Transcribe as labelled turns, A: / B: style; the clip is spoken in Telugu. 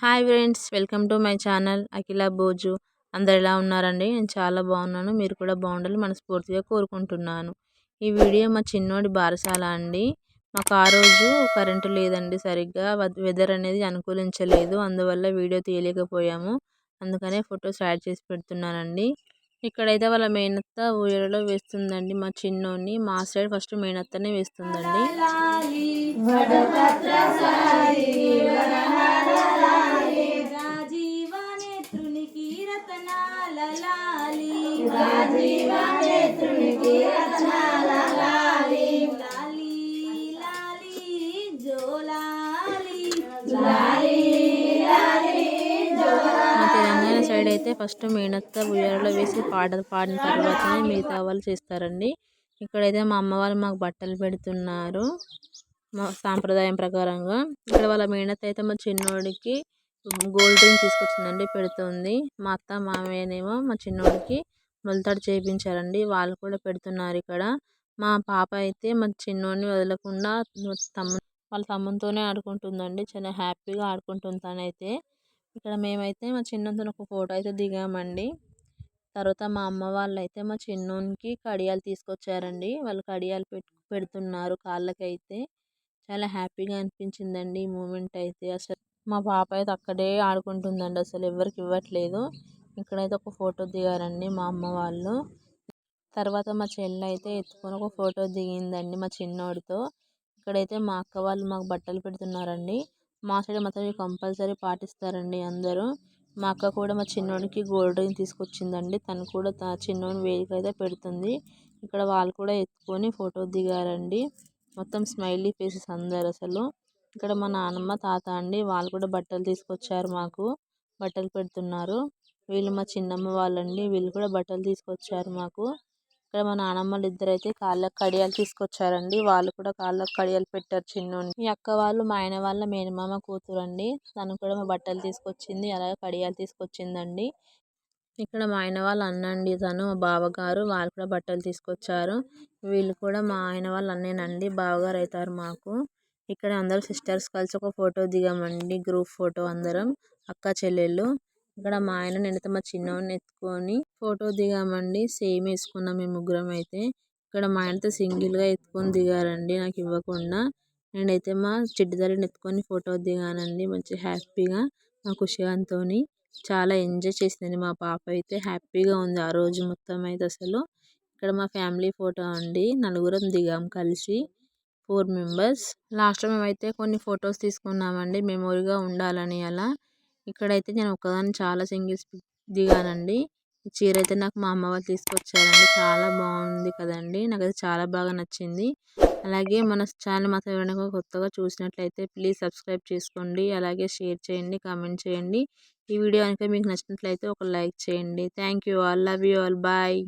A: Hi friends welcome to my channel Akhila Boju. అందరు ఎలా ఉన్నారండి? నేను చాలా బాగున్నాను. మీరు కూడా బాగుండాలి మనస్ఫూర్తిగా కోరుకుంటున్నాను. ఈ వీడియో మా చిన్నోడి బారసాల అండి. మాకు ఆ రోజు కరెంటు లేదండి సరిగ్గా. వెదర్ అనేది అనుకూలించలేదు. అందువల్ల వీడియో తీయలేకపోయాము. అందుకనే ఫొటోస్ యాడ్ చేసి పెడుతున్నానండి. ఇక్కడైతే వాళ్ళ మేనత్త ఊయలలో వేస్తుందండి మా చిన్నోని మా సైడ్ ఫస్ట్ మేనత్తనే వేస్తుందండి. తెలంగాణ సైడ్ అయితే ఫస్ట్ మేనత్త ఉయ్యాలలో వేసి పాట పాడిన తర్వాతనే మిగతా వాళ్ళు చేస్తారండి. ఇక్కడైతే మా అమ్మ వాళ్ళు మాకు బట్టలు పెడుతున్నారు. మా సాంప్రదాయం ప్రకారంగా. ఇక్కడ వాళ్ళ మేనత్త అయితే మా చిన్నోడికి గోల్డ్ రింగ్ తీసుకొచ్చిందండి పెడుతుంది. మా అత్త మామయ్యనేమో మా చిన్నోడికి మొలతాడు చేయించారండి వాళ్ళు కూడా పెడుతున్నారు ఇక్కడ. మా పాప అయితే మా చిన్నోడిని వదలకుండా తమ్ము వాళ్ళ తమ్మునితోనే ఆడుకుంటుందండి. చాలా హ్యాపీగా ఆడుకుంటుంది తనైతే. ఇక్కడ మేమైతే మా చిన్నతో ఒక ఫోటో అయితే దిగామండి. తర్వాత మా అమ్మ వాళ్ళు అయితే మా చిన్నోనికి కడియాలు తీసుకొచ్చారండి. వాళ్ళు కడియాలు పెట్టు పెడుతున్నారు కాళ్ళకైతే. చాలా హ్యాపీగా అనిపించిందండి ఈ మూమెంట్ అయితే. అసలు మా పాప అయితే అక్కడే ఆడుకుంటుందండి. అసలు ఎవరికి ఇవ్వట్లేదు. ఇక్కడైతే ఒక ఫోటో దిగారండి మా అమ్మ వాళ్ళు. తర్వాత మా చెల్లి అయితే ఎత్తుకొని ఒక ఫోటో దిగిందండి మా చిన్నోడితో. ఇక్కడైతే మా అక్క వాళ్ళు మాకు బట్టలు పెడుతున్నారండి. మా సైడ్ మాత్రం కంపల్సరీ పాటిస్తారండి అందరూ. మా అక్క కూడా మా చిన్నోడికి గోల్డ్ రింగ్ తీసుకొచ్చిందండి. తను కూడా చిన్నోని వేడికి అయితే పెడుతుంది. ఇక్కడ వాళ్ళు కూడా ఎత్తుకొని ఫోటో దిగారండి. మొత్తం స్మైలీ ఫేసెస్ అందరు అసలు. ఇక్కడ మా నానమ్మ తాత అండి వాళ్ళు కూడా బట్టలు తీసుకొచ్చారు మాకు. బట్టలు పెడుతున్నారు. వీళ్ళు మా చిన్నమ్మ వాళ్ళండి వీళ్ళు కూడా బట్టలు తీసుకొచ్చారు మాకు. ఇక్కడ మా నానమ్మలు ఇద్దరు అయితే కాళ్ళకి కడియాలు తీసుకొచ్చారండి. వాళ్ళు కూడా కాళ్ళకు కడియాలు పెట్టారు చిన్నోని మీ అక్క వాళ్ళు మా ఆయన వాళ్ళ మేనమామ కూతురు అండి తను కూడా మా బట్టలు తీసుకొచ్చింది. అలాగే కడియాలు తీసుకొచ్చిందండి. ఇక్కడ మా ఆయన వాళ్ళ అన్న అండి తను మా బావగారు. వాళ్ళు కూడా బట్టలు తీసుకొచ్చారు. వీళ్ళు కూడా మా ఆయన వాళ్ళ అన్నేనండి. బావగారు అవుతారు మాకు. ఇక్కడ అందరూ సిస్టర్స్ కలిసి ఒక ఫోటో దిగామండి. గ్రూప్ ఫోటో అందరం. అక్క చెల్లెళ్ళు. ఇక్కడ మా ఆయన నేనైతే మా చిన్నవాడిని ఎత్తుకొని ఫోటో దిగామండి. సేమ్ వేసుకున్నాం మేము ముగ్గురం అయితే. ఇక్కడ మా ఆయనతో సింగిల్గా ఎత్తుకొని దిగారండి నాకు ఇవ్వకుండా. నేనైతే మా చిట్టుదల్లిని ఎత్తుకొని ఫోటో దిగానండి. మంచి హ్యాపీగా మా ఖుషిగాంతో చాలా ఎంజాయ్ చేసింది మా పాప అయితే. హ్యాపీగా ఉంది ఆ రోజు మొత్తం అయితే అసలు. ఇక్కడ మా ఫ్యామిలీ ఫోటో అండి. నలుగురం దిగాం కలిసి. Four members. లాస్ట్లో మేమైతే కొన్ని ఫొటోస్ తీసుకున్నామండి. మెమొరీగా ఉండాలని అలా. ఇక్కడైతే నేను ఒకదాన్ని చాలా సింగిల్స్ దిగానండి. చీర అయితే నాకు మా అమ్మ వాళ్ళు తీసుకొచ్చారండి. చాలా బాగుంది కదండి. నాకు అది చాలా బాగా నచ్చింది. అలాగే మన ఛానల్ మాత్రం ఎవరైనా కొత్తగా చూసినట్లయితే ప్లీజ్ సబ్స్క్రైబ్ చేసుకోండి. అలాగే షేర్ చేయండి కామెంట్ చేయండి. ఈ వీడియో కనుక మీకు నచ్చినట్లయితే ఒక లైక్ చేయండి. Thank you all. Love you all. Bye.